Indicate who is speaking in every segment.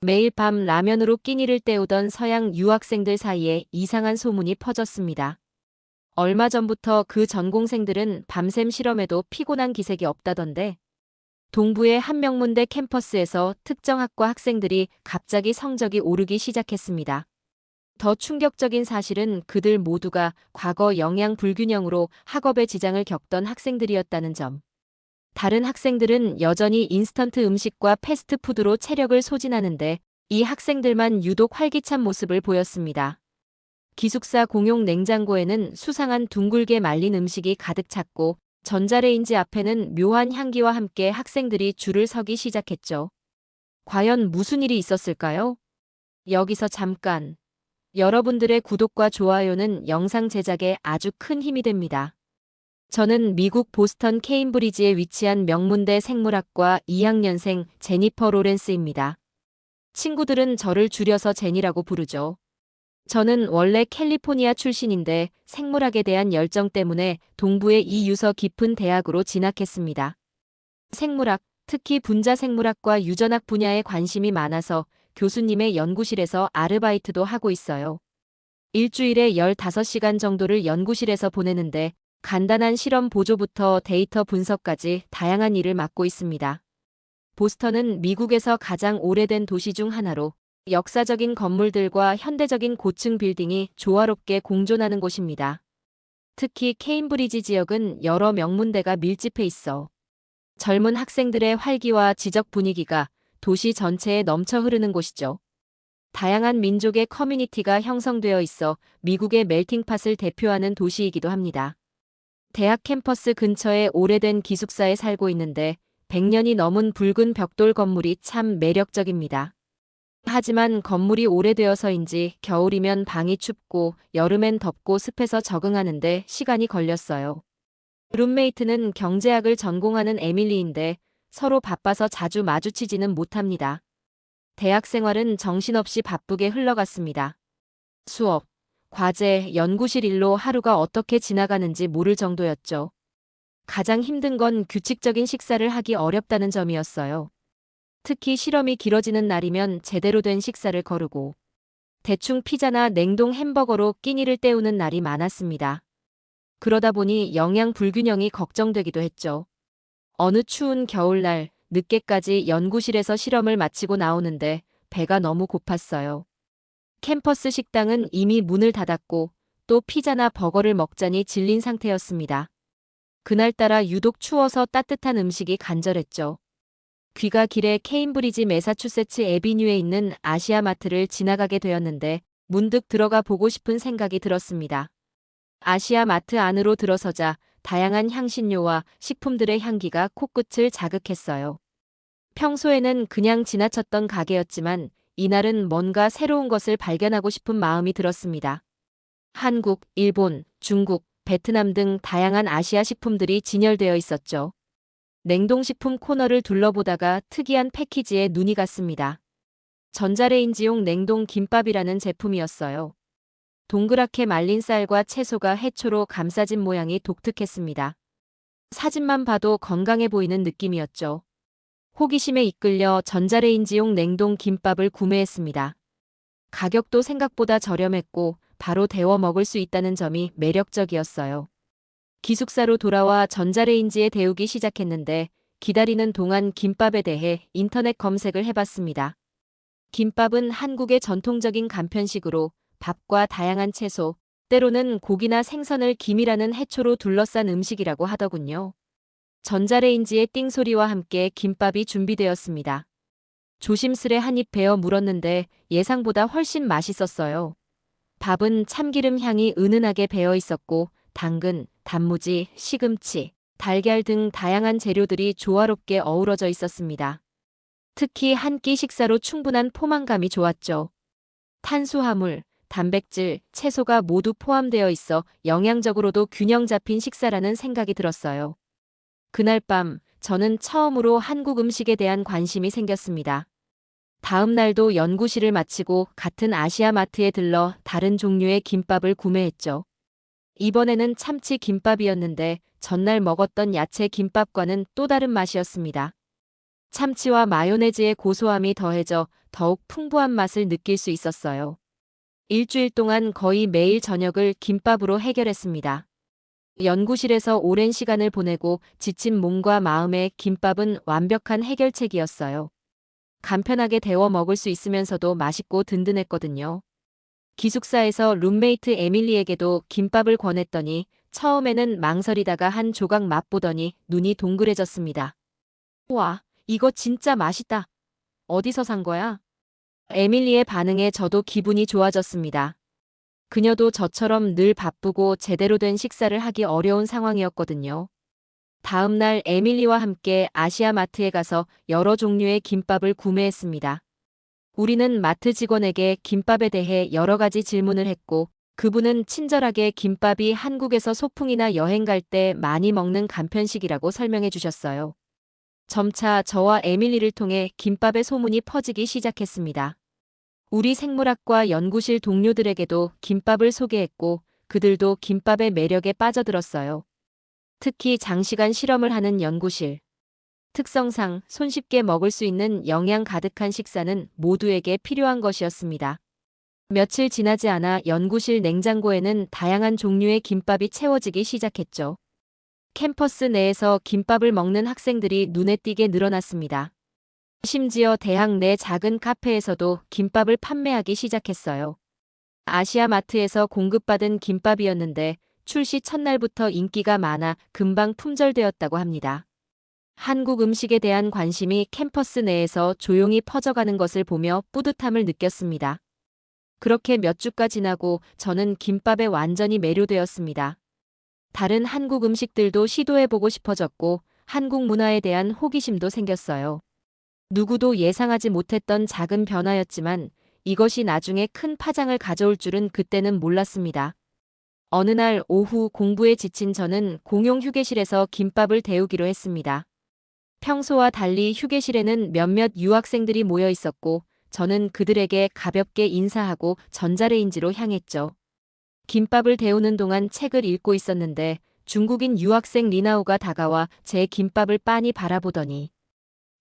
Speaker 1: 매일 밤 라면으로 끼니를 때우던 서양 유학생들 사이에 이상한 소문이 퍼졌습니다. 얼마 전부터 그 전공생들은 밤샘 실험에도 피곤한 기색이 없다던데 동부의 한 명문대 캠퍼스에서 특정 학과 학생들이 갑자기 성적이 오르기 시작했습니다. 더 충격적인 사실은 그들 모두가 과거 영양 불균형으로 학업에 지장을 겪던 학생들이었다는 점. 다른 학생들은 여전히 인스턴트 음식과 패스트푸드로 체력을 소진하는데 이 학생들만 유독 활기찬 모습을 보였습니다. 기숙사 공용 냉장고에는 수상한 둥글게 말린 음식이 가득 찼고 전자레인지 앞에는 묘한 향기와 함께 학생들이 줄을 서기 시작했죠. 과연 무슨 일이 있었을까요? 여기서 잠깐. 여러분들의 구독과 좋아요는 영상 제작에 아주 큰 힘이 됩니다. 저는 미국 보스턴 케임브리지에 위치한 명문대 생물학과 2학년생 제니퍼 로렌스입니다. 친구들은 저를 줄여서 제니라고 부르죠. 저는 원래 캘리포니아 출신인데 생물학에 대한 열정 때문에 동부의 이 유서 깊은 대학으로 진학했습니다. 생물학, 특히 분자 생물학과 유전학 분야에 관심이 많아서 교수님의 연구실에서 아르바이트도 하고 있어요. 일주일에 15시간 정도를 연구실에서 보내는데 간단한 실험 보조부터 데이터 분석까지 다양한 일을 맡고 있습니다. 보스턴은 미국에서 가장 오래된 도시 중 하나로 역사적인 건물들과 현대적인 고층 빌딩이 조화롭게 공존하는 곳입니다. 특히 케임브리지 지역은 여러 명문대가 밀집해 있어 젊은 학생들의 활기와 지적 분위기가 도시 전체에 넘쳐 흐르는 곳이죠. 다양한 민족의 커뮤니티가 형성되어 있어 미국의 멜팅팟을 대표하는 도시이기도 합니다. 대학 캠퍼스 근처에 오래된 기숙사에 살고 있는데 100년이 넘은 붉은 벽돌 건물이 참 매력적입니다. 하지만 건물이 오래되어서인지 겨울이면 방이 춥고 여름엔 덥고 습해서 적응하는데 시간이 걸렸어요. 룸메이트는 경제학을 전공하는 에밀리인데 서로 바빠서 자주 마주치지는 못합니다. 대학 생활은 정신없이 바쁘게 흘러갔습니다. 수업, 과제, 연구실 일로 하루가 어떻게 지나가는지 모를 정도였죠. 가장 힘든 건 규칙적인 식사를 하기 어렵다는 점이었어요. 특히 실험이 길어지는 날이면 제대로 된 식사를 거르고 대충 피자나 냉동 햄버거로 끼니를 때우는 날이 많았습니다. 그러다 보니 영양 불균형이 걱정되기도 했죠. 어느 추운 겨울날 늦게까지 연구실에서 실험을 마치고 나오는데 배가 너무 고팠어요. 캠퍼스 식당은 이미 문을 닫았고 또 피자나 버거를 먹자니 질린 상태였습니다. 그날따라 유독 추워서 따뜻한 음식이 간절했죠. 귀가 길에 케임브리지 매사추세츠 에비뉴에 있는 아시아마트를 지나가게 되었는데 문득 들어가 보고 싶은 생각이 들었습니다. 아시아마트 안으로 들어서자 다양한 향신료와 식품들의 향기가 코끝을 자극했어요. 평소에는 그냥 지나쳤던 가게였지만 이날은 뭔가 새로운 것을 발견하고 싶은 마음이 들었습니다. 한국, 일본, 중국, 베트남 등 다양한 아시아 식품들이 진열되어 있었죠. 냉동식품 코너를 둘러보다가 특이한 패키지에 눈이 갔습니다. 전자레인지용 냉동 김밥이라는 제품이었어요. 동그랗게 말린 쌀과 채소가 해초로 감싸진 모양이 독특했습니다. 사진만 봐도 건강해 보이는 느낌이었죠. 호기심에 이끌려 전자레인지용 냉동 김밥을 구매했습니다. 가격도 생각보다 저렴했고 바로 데워 먹을 수 있다는 점이 매력적이었어요. 기숙사로 돌아와 전자레인지에 데우기 시작했는데 기다리는 동안 김밥에 대해 인터넷 검색을 해봤습니다. 김밥은 한국의 전통적인 간편식으로 밥과 다양한 채소, 때로는 고기나 생선을 김이라는 해초로 둘러싼 음식이라고 하더군요. 전자레인지의 띵 소리와 함께 김밥이 준비되었습니다. 조심스레 한 입 베어 물었는데 예상보다 훨씬 맛있었어요. 밥은 참기름 향이 은은하게 배어 있었고 당근, 단무지, 시금치, 달걀 등 다양한 재료들이 조화롭게 어우러져 있었습니다. 특히 한 끼 식사로 충분한 포만감이 좋았죠. 탄수화물, 단백질, 채소가 모두 포함되어 있어 영양적으로도 균형 잡힌 식사라는 생각이 들었어요. 그날 밤 저는 처음으로 한국 음식에 대한 관심이 생겼습니다. 다음 날도 연구실을 마치고 같은 아시아마트에 들러 다른 종류의 김밥을 구매했죠. 이번에는 참치 김밥이었는데 전날 먹었던 야채 김밥과는 또 다른 맛이었습니다. 참치와 마요네즈의 고소함이 더해져 더욱 풍부한 맛을 느낄 수 있었어요. 일주일 동안 거의 매일 저녁을 김밥으로 해결했습니다. 연구실에서 오랜 시간을 보내고 지친 몸과 마음에 김밥은 완벽한 해결책이었어요. 간편하게 데워 먹을 수 있으면서도 맛있고 든든했거든요. 기숙사에서 룸메이트 에밀리에게도 김밥을 권했더니 처음에는 망설이다가 한 조각 맛보더니 눈이 동그래졌습니다. 와, 이거 진짜 맛있다. 어디서 산 거야? 에밀리의 반응에 저도 기분이 좋아졌습니다. 그녀도 저처럼 늘 바쁘고 제대로 된 식사를 하기 어려운 상황이었거든요. 다음 날 에밀리와 함께 아시아 마트에 가서 여러 종류의 김밥을 구매했습니다. 우리는 마트 직원에게 김밥에 대해 여러 가지 질문을 했고, 그분은 친절하게 김밥이 한국에서 소풍이나 여행 갈 때 많이 먹는 간편식이라고 설명해 주셨어요. 점차 저와 에밀리를 통해 김밥의 소문이 퍼지기 시작했습니다. 우리 생물학과 연구실 동료들에게도 김밥을 소개했고 그들도 김밥의 매력에 빠져들었어요. 특히 장시간 실험을 하는 연구실. 특성상 손쉽게 먹을 수 있는 영양 가득한 식사는 모두에게 필요한 것이었습니다. 며칠 지나지 않아 연구실 냉장고에는 다양한 종류의 김밥이 채워지기 시작했죠. 캠퍼스 내에서 김밥을 먹는 학생들이 눈에 띄게 늘어났습니다. 심지어 대학 내 작은 카페에서도 김밥을 판매하기 시작했어요. 아시아 마트에서 공급받은 김밥이었는데 출시 첫날부터 인기가 많아 금방 품절되었다고 합니다. 한국 음식에 대한 관심이 캠퍼스 내에서 조용히 퍼져가는 것을 보며 뿌듯함을 느꼈습니다. 그렇게 몇 주가 지나고 저는 김밥에 완전히 매료되었습니다. 다른 한국 음식들도 시도해보고 싶어졌고 한국 문화에 대한 호기심도 생겼어요. 누구도 예상하지 못했던 작은 변화였지만 이것이 나중에 큰 파장을 가져올 줄은 그때는 몰랐습니다. 어느 날 오후 공부에 지친 저는 공용 휴게실에서 김밥을 데우기로 했습니다. 평소와 달리 휴게실에는 몇몇 유학생들이 모여 있었고 저는 그들에게 가볍게 인사하고 전자레인지로 향했죠. 김밥을 데우는 동안 책을 읽고 있었는데 중국인 유학생 리나우가 다가와 제 김밥을 빤히 바라보더니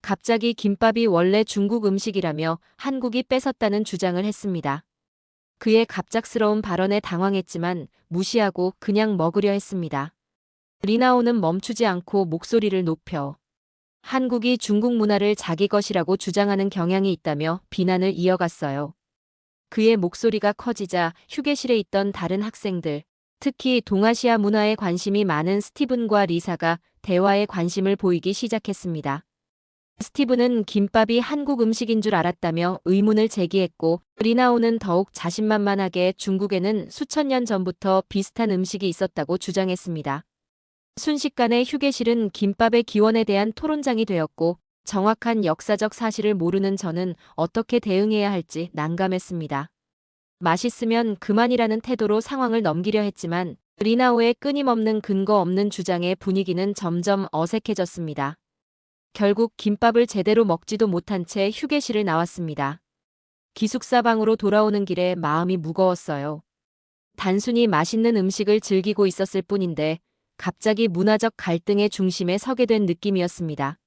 Speaker 1: 갑자기 김밥이 원래 중국 음식이라며 한국이 뺏었다는 주장을 했습니다. 그의 갑작스러운 발언에 당황했지만 무시하고 그냥 먹으려 했습니다. 리나오는 멈추지 않고 목소리를 높여 한국이 중국 문화를 자기 것이라고 주장하는 경향이 있다며 비난을 이어갔어요. 그의 목소리가 커지자 휴게실에 있던 다른 학생들, 특히 동아시아 문화에 관심이 많은 스티븐과 리사가 대화에 관심을 보이기 시작했습니다. 스티븐은 김밥이 한국 음식인 줄 알았다며 의문을 제기했고 리나오는 더욱 자신만만하게 중국에는 수천 년 전부터 비슷한 음식이 있었다고 주장했습니다. 순식간에 휴게실은 김밥의 기원에 대한 토론장이 되었고 정확한 역사적 사실을 모르는 저는 어떻게 대응해야 할지 난감했습니다. 맛있으면 그만이라는 태도로 상황을 넘기려 했지만 리나오의 끊임없는 근거 없는 주장에 분위기는 점점 어색해졌습니다. 결국 김밥을 제대로 먹지도 못한 채 휴게실을 나왔습니다. 기숙사 방으로 돌아오는 길에 마음이 무거웠어요. 단순히 맛있는 음식을 즐기고 있었을 뿐인데 갑자기 문화적 갈등의 중심에 서게 된 느낌이었습니다.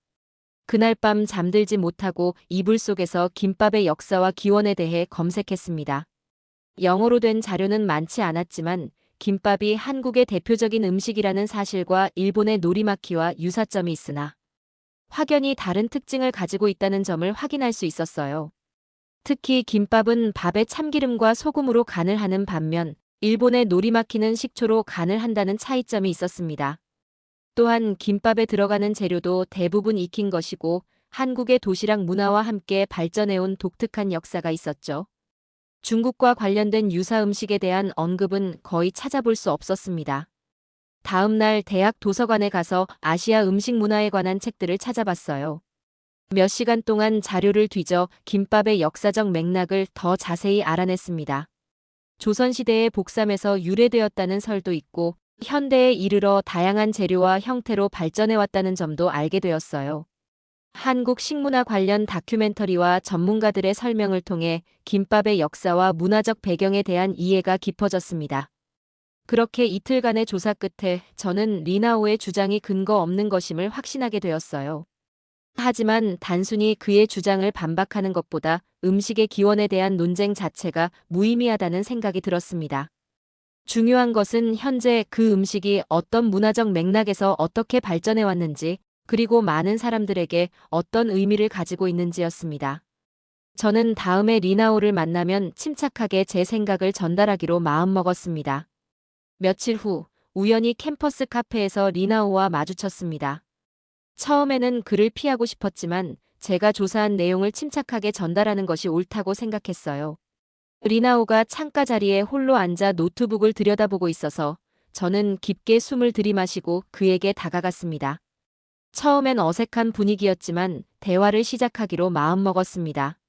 Speaker 1: 그날 밤 잠들지 못하고 이불 속에서 김밥의 역사와 기원에 대해 검색했습니다. 영어로 된 자료는 많지 않았지만 김밥이 한국의 대표적인 음식이라는 사실과 일본의 노리마키와 유사점이 있으나 확연히 다른 특징을 가지고 있다는 점을 확인할 수 있었어요. 특히 김밥은 밥에 참기름과 소금으로 간을 하는 반면 일본의 노리마키는 식초로 간을 한다는 차이점이 있었습니다. 또한 김밥에 들어가는 재료도 대부분 익힌 것이고 한국의 도시락 문화와 함께 발전해온 독특한 역사가 있었죠. 중국과 관련된 유사 음식에 대한 언급은 거의 찾아볼 수 없었습니다. 다음 날 대학 도서관에 가서 아시아 음식 문화에 관한 책들을 찾아봤어요. 몇 시간 동안 자료를 뒤져 김밥의 역사적 맥락을 더 자세히 알아냈습니다. 조선시대의 복삼에서 유래되었다는 설도 있고 현대에 이르러 다양한 재료와 형태로 발전해왔다는 점도 알게 되었어요. 한국 식문화 관련 다큐멘터리와 전문가들의 설명을 통해 김밥의 역사와 문화적 배경에 대한 이해가 깊어졌습니다. 그렇게 이틀간의 조사 끝에 저는 리나오의 주장이 근거 없는 것임을 확신하게 되었어요. 하지만 단순히 그의 주장을 반박하는 것보다 음식의 기원에 대한 논쟁 자체가 무의미하다는 생각이 들었습니다. 중요한 것은 현재 그 음식이 어떤 문화적 맥락에서 어떻게 발전해 왔는지, 그리고 많은 사람들에게 어떤 의미를 가지고 있는지였습니다. 저는 다음에 리나오를 만나면 침착하게 제 생각을 전달하기로 마음먹었습니다. 며칠 후 우연히 캠퍼스 카페에서 리나오와 마주쳤습니다. 처음에는 그를 피하고 싶었지만 제가 조사한 내용을 침착하게 전달하는 것이 옳다고 생각했어요. 리나오가 창가 자리에 홀로 앉아 노트북을 들여다보고 있어서 저는 깊게 숨을 들이마시고 그에게 다가갔습니다. 처음엔 어색한 분위기였지만 대화를 시작하기로 마음먹었습니다.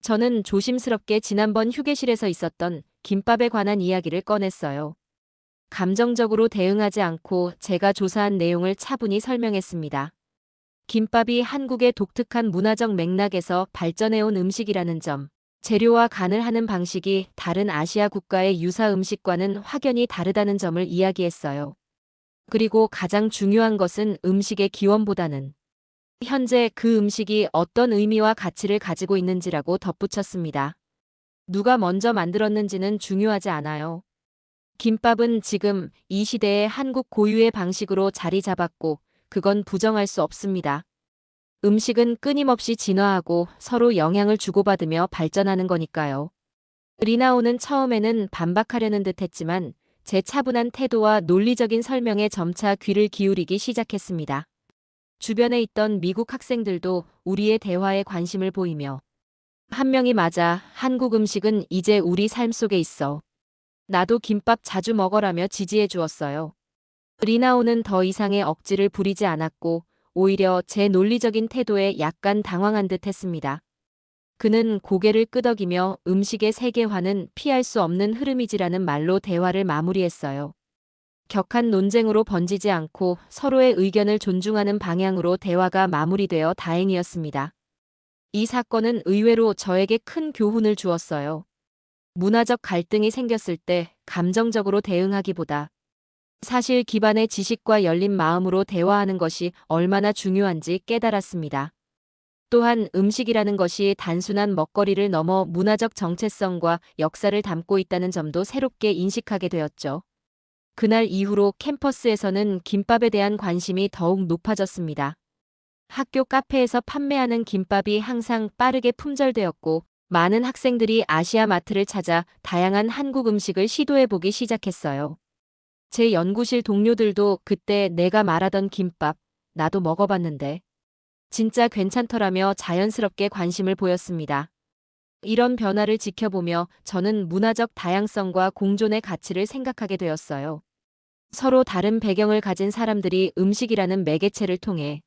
Speaker 1: 저는 조심스럽게 지난번 휴게실에서 있었던 김밥에 관한 이야기를 꺼냈어요. 감정적으로 대응하지 않고 제가 조사한 내용을 차분히 설명했습니다. 김밥이 한국의 독특한 문화적 맥락에서 발전해온 음식이라는 점, 재료와 간을 하는 방식이 다른 아시아 국가의 유사 음식과는 확연히 다르다는 점을 이야기했어요. 그리고 가장 중요한 것은 음식의 기원보다는 현재 그 음식이 어떤 의미와 가치를 가지고 있는지라고 덧붙였습니다. 누가 먼저 만들었는지는 중요하지 않아요. 김밥은 지금 이 시대의 한국 고유의 방식으로 자리 잡았고 그건 부정할 수 없습니다. 음식은 끊임없이 진화하고 서로 영향을 주고받으며 발전하는 거니까요. 리나오는 처음에는 반박하려는 듯 했지만 제 차분한 태도와 논리적인 설명에 점차 귀를 기울이기 시작했습니다. 주변에 있던 미국 학생들도 우리의 대화에 관심을 보이며 한 명이 맞아 한국 음식은 이제 우리 삶 속에 있어. 나도 김밥 자주 먹어라며 지지해 주었어요. 리나오는 더 이상의 억지를 부리지 않았고 오히려 제 논리적인 태도에 약간 당황한 듯 했습니다. 그는 고개를 끄덕이며 음식의 세계화는 피할 수 없는 흐름이지라는 말로 대화를 마무리했어요. 격한 논쟁으로 번지지 않고 서로의 의견을 존중하는 방향으로 대화가 마무리되어 다행이었습니다. 이 사건은 의외로 저에게 큰 교훈을 주었어요. 문화적 갈등이 생겼을 때 감정적으로 대응하기보다 사실 기반의 지식과 열린 마음으로 대화하는 것이 얼마나 중요한지 깨달았습니다. 또한 음식이라는 것이 단순한 먹거리를 넘어 문화적 정체성과 역사를 담고 있다는 점도 새롭게 인식하게 되었죠. 그날 이후로 캠퍼스에서는 김밥에 대한 관심이 더욱 높아졌습니다. 학교 카페에서 판매하는 김밥이 항상 빠르게 품절되었고 많은 학생들이 아시아 마트를 찾아 다양한 한국 음식을 시도해보기 시작했어요. 제 연구실 동료들도 그때 내가 말하던 김밥, 나도 먹어봤는데. 진짜 괜찮더라며 자연스럽게 관심을 보였습니다. 이런 변화를 지켜보며 저는 문화적 다양성과 공존의 가치를 생각하게 되었어요. 서로 다른 배경을 가진 사람들이 음식이라는 매개체를 통해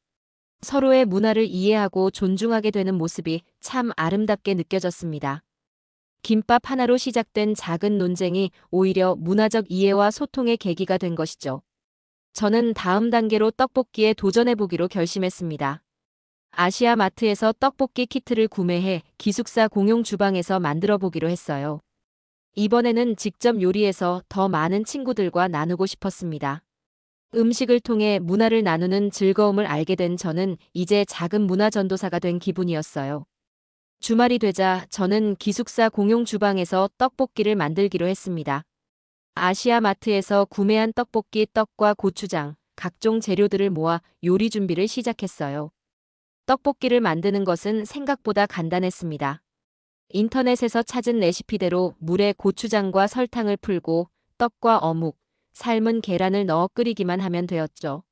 Speaker 1: 서로의 문화를 이해하고 존중하게 되는 모습이 참 아름답게 느껴졌습니다. 김밥 하나로 시작된 작은 논쟁이 오히려 문화적 이해와 소통의 계기가 된 것이죠. 저는 다음 단계로 떡볶이에 도전해보기로 결심했습니다. 아시아 마트에서 떡볶이 키트를 구매해 기숙사 공용 주방에서 만들어 보기로 했어요. 이번에는 직접 요리해서 더 많은 친구들과 나누고 싶었습니다. 음식을 통해 문화를 나누는 즐거움을 알게 된 저는 이제 작은 문화 전도사가 된 기분이었어요. 주말이 되자 저는 기숙사 공용 주방에서 떡볶이를 만들기로 했습니다. 아시아 마트에서 구매한 떡볶이 떡과 고추장, 각종 재료들을 모아 요리 준비를 시작했어요. 떡볶이를 만드는 것은 생각보다 간단했습니다. 인터넷에서 찾은 레시피대로 물에 고추장과 설탕을 풀고 떡과 어묵, 삶은 계란을 넣어 끓이기만 하면 되었죠.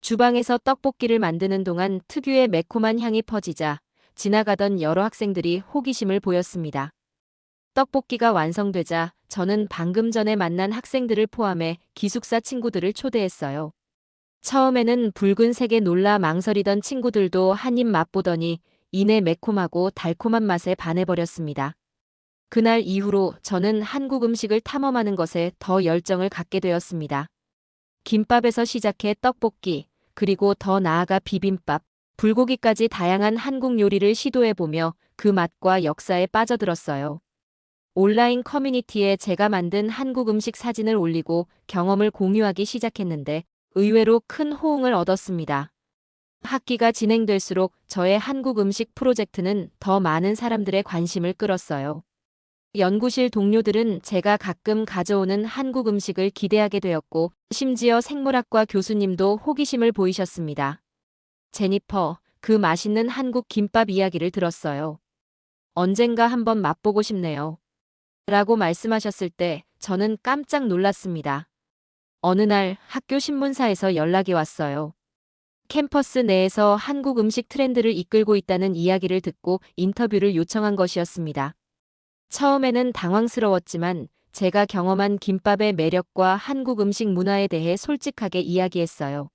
Speaker 1: 주방에서 떡볶이를 만드는 동안 특유의 매콤한 향이 퍼지자 지나가던 여러 학생들이 호기심을 보였습니다. 떡볶이가 완성되자 저는 방금 전에 만난 학생들을 포함해 기숙사 친구들을 초대했어요. 처음에는 붉은색에 놀라 망설이던 친구들도 한 입 맛보더니 이내 매콤하고 달콤한 맛에 반해버렸습니다. 그날 이후로 저는 한국 음식을 탐험하는 것에 더 열정을 갖게 되었습니다. 김밥에서 시작해 떡볶이, 그리고 더 나아가 비빔밥, 불고기까지 다양한 한국 요리를 시도해보며 그 맛과 역사에 빠져들었어요. 온라인 커뮤니티에 제가 만든 한국 음식 사진을 올리고 경험을 공유하기 시작했는데 의외로 큰 호응을 얻었습니다. 학기가 진행될수록 저의 한국 음식 프로젝트는 더 많은 사람들의 관심을 끌었어요. 연구실 동료들은 제가 가끔 가져오는 한국 음식을 기대하게 되었고, 심지어 생물학과 교수님도 호기심을 보이셨습니다. 제니퍼, 그 맛있는 한국 김밥 이야기를 들었어요. 언젠가 한번 맛보고 싶네요. 라고 말씀하셨을 때 저는 깜짝 놀랐습니다. 어느 날 학교 신문사에서 연락이 왔어요. 캠퍼스 내에서 한국 음식 트렌드를 이끌고 있다는 이야기를 듣고 인터뷰를 요청한 것이었습니다. 처음에는 당황스러웠지만 제가 경험한 김밥의 매력과 한국 음식 문화에 대해 솔직하게 이야기했어요.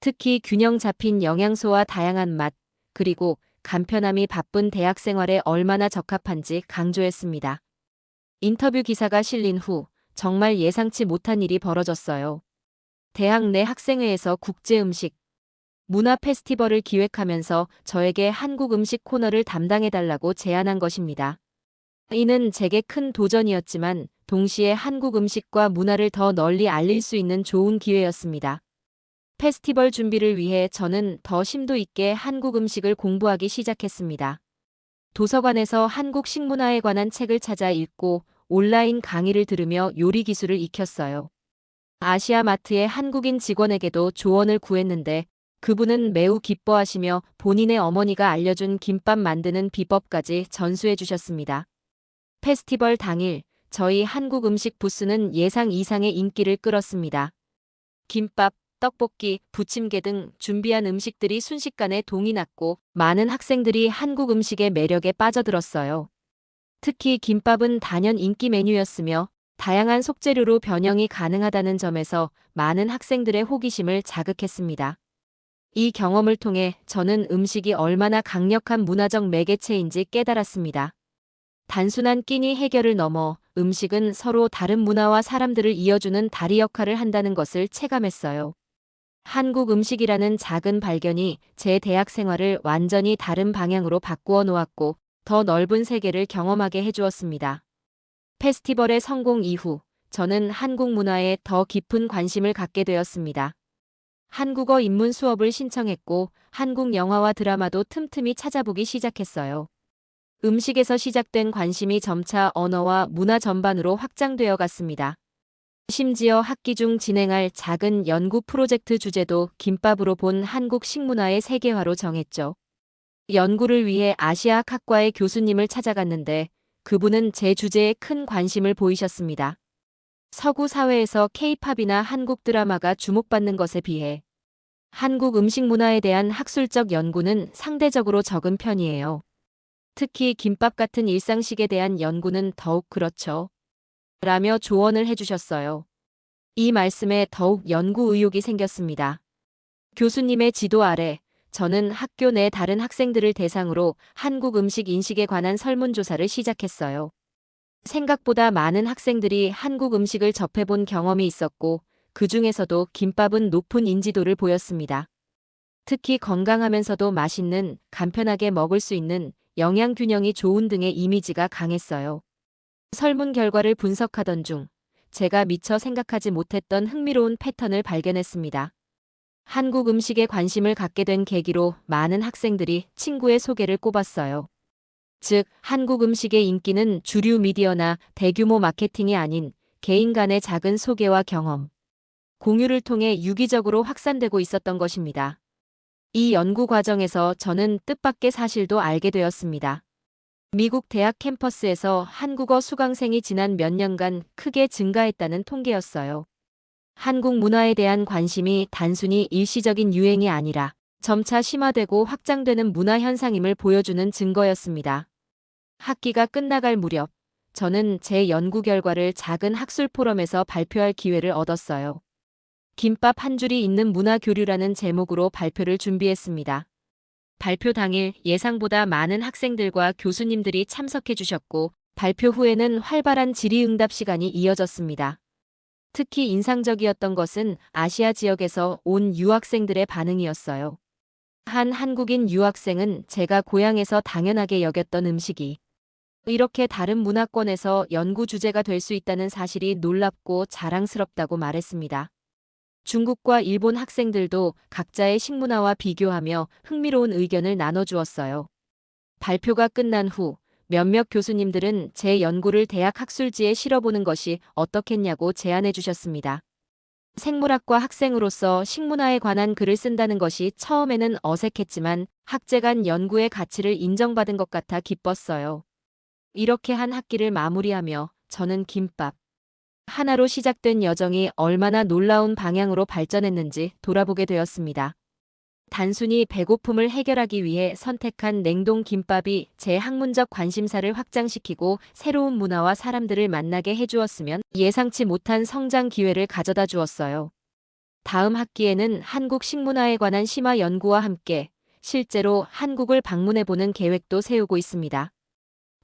Speaker 1: 특히 균형 잡힌 영양소와 다양한 맛, 그리고 간편함이 바쁜 대학 생활에 얼마나 적합한지 강조했습니다. 인터뷰 기사가 실린 후 정말 예상치 못한 일이 벌어졌어요. 대학 내 학생회에서 국제 음식, 문화 페스티벌을 기획하면서 저에게 한국 음식 코너를 담당해달라고 제안한 것입니다. 이는 제게 큰 도전이었지만 동시에 한국 음식과 문화를 더 널리 알릴 수 있는 좋은 기회였습니다. 페스티벌 준비를 위해 저는 더 심도 있게 한국 음식을 공부하기 시작했습니다. 도서관에서 한국 식문화에 관한 책을 찾아 읽고 온라인 강의를 들으며 요리 기술을 익혔어요. 아시아 마트의 한국인 직원에게도 조언을 구했는데 그분은 매우 기뻐하시며 본인의 어머니가 알려준 김밥 만드는 비법까지 전수해 주셨습니다. 페스티벌 당일 저희 한국 음식 부스는 예상 이상의 인기를 끌었습니다. 김밥, 떡볶이, 부침개 등 준비한 음식들이 순식간에 동이 났고 많은 학생들이 한국 음식의 매력에 빠져들었어요. 특히 김밥은 단연 인기 메뉴였으며 다양한 속재료로 변형이 가능하다는 점에서 많은 학생들의 호기심을 자극했습니다. 이 경험을 통해 저는 음식이 얼마나 강력한 문화적 매개체인지 깨달았습니다. 단순한 끼니 해결을 넘어 음식은 서로 다른 문화와 사람들을 이어주는 다리 역할을 한다는 것을 체감했어요. 한국 음식이라는 작은 발견이 제 대학 생활을 완전히 다른 방향으로 바꾸어 놓았고 더 넓은 세계를 경험하게 해주었습니다. 페스티벌의 성공 이후 저는 한국 문화에 더 깊은 관심을 갖게 되었습니다. 한국어 입문 수업을 신청했고 한국 영화와 드라마도 틈틈이 찾아보기 시작했어요. 음식에서 시작된 관심이 점차 언어와 문화 전반으로 확장되어 갔습니다. 심지어 학기 중 진행할 작은 연구 프로젝트 주제도 김밥으로 본 한국 식문화의 세계화로 정했죠. 연구를 위해 아시아학 학과의 교수님을 찾아갔는데 그분은 제 주제에 큰 관심을 보이셨습니다. 서구 사회에서 케이팝이나 한국 드라마가 주목받는 것에 비해 한국 음식 문화에 대한 학술적 연구는 상대적으로 적은 편이에요. 특히 김밥 같은 일상식에 대한 연구는 더욱 그렇죠. 라며 조언을 해주셨어요. 이 말씀에 더욱 연구 의욕이 생겼습니다. 교수님의 지도 아래 저는 학교 내 다른 학생들을 대상으로 한국 음식 인식에 관한 설문조사를 시작했어요. 생각보다 많은 학생들이 한국 음식을 접해본 경험이 있었고 그 중에서도 김밥은 높은 인지도를 보였습니다. 특히 건강하면서도 맛있는, 간편하게 먹을 수 있는 영양 균형이 좋은 등의 이미지가 강했어요. 설문 결과를 분석하던 중 제가 미처 생각하지 못했던 흥미로운 패턴을 발견했습니다. 한국 음식에 관심을 갖게 된 계기로 많은 학생들이 친구의 소개를 꼽았어요. 즉, 한국 음식의 인기는 주류 미디어나 대규모 마케팅이 아닌 개인 간의 작은 소개와 경험, 공유를 통해 유기적으로 확산되고 있었던 것입니다. 이 연구 과정에서 저는 뜻밖의 사실도 알게 되었습니다. 미국 대학 캠퍼스에서 한국어 수강생이 지난 몇 년간 크게 증가했다는 통계였어요. 한국 문화에 대한 관심이 단순히 일시적인 유행이 아니라 점차 심화되고 확장되는 문화 현상임을 보여주는 증거였습니다. 학기가 끝나갈 무렵 저는 제 연구 결과를 작은 학술 포럼에서 발표할 기회를 얻었어요. 김밥 한 줄이 있는 문화 교류라는 제목으로 발표를 준비했습니다. 발표 당일 예상보다 많은 학생들과 교수님들이 참석해 주셨고 발표 후에는 활발한 질의응답 시간이 이어졌습니다. 특히 인상적이었던 것은 아시아 지역에서 온 유학생들의 반응이었어요. 한 한국인 유학생은 제가 고향에서 당연하게 여겼던 음식이 이렇게 다른 문화권에서 연구 주제가 될 수 있다는 사실이 놀랍고 자랑스럽다고 말했습니다. 중국과 일본 학생들도 각자의 식문화와 비교하며 흥미로운 의견을 나눠주었어요. 발표가 끝난 후 몇몇 교수님들은 제 연구를 대학 학술지에 실어보는 것이 어떻겠냐고 제안해 주셨습니다. 생물학과 학생으로서 식문화에 관한 글을 쓴다는 것이 처음에는 어색했지만 학제 간 연구의 가치를 인정받은 것 같아 기뻤어요. 이렇게 한 학기를 마무리하며 저는 김밥 하나로 시작된 여정이 얼마나 놀라운 방향으로 발전했는지 돌아보게 되었습니다. 단순히 배고픔을 해결하기 위해 선택한 냉동 김밥이 제 학문적 관심사를 확장시키고 새로운 문화와 사람들을 만나게 해주었으면 예상치 못한 성장 기회를 가져다 주었어요. 다음 학기에는 한국 식문화에 관한 심화 연구와 함께 실제로 한국을 방문해보는 계획도 세우고 있습니다.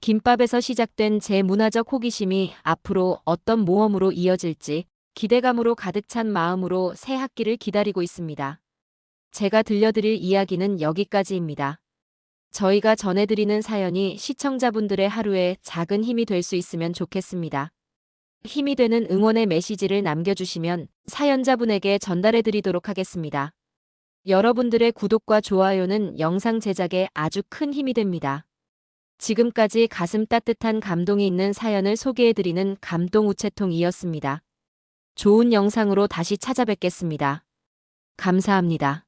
Speaker 1: 김밥에서 시작된 제 문화적 호기심이 앞으로 어떤 모험으로 이어질지 기대감으로 가득 찬 마음으로 새 학기를 기다리고 있습니다. 제가 들려드릴 이야기는 여기까지입니다. 저희가 전해드리는 사연이 시청자분들의 하루에 작은 힘이 될 수 있으면 좋겠습니다. 힘이 되는 응원의 메시지를 남겨주시면 사연자분에게 전달해드리도록 하겠습니다. 여러분들의 구독과 좋아요는 영상 제작에 아주 큰 힘이 됩니다. 지금까지 가슴 따뜻한 감동이 있는 사연을 소개해드리는 감동 우체통이었습니다. 좋은 영상으로 다시 찾아뵙겠습니다. 감사합니다.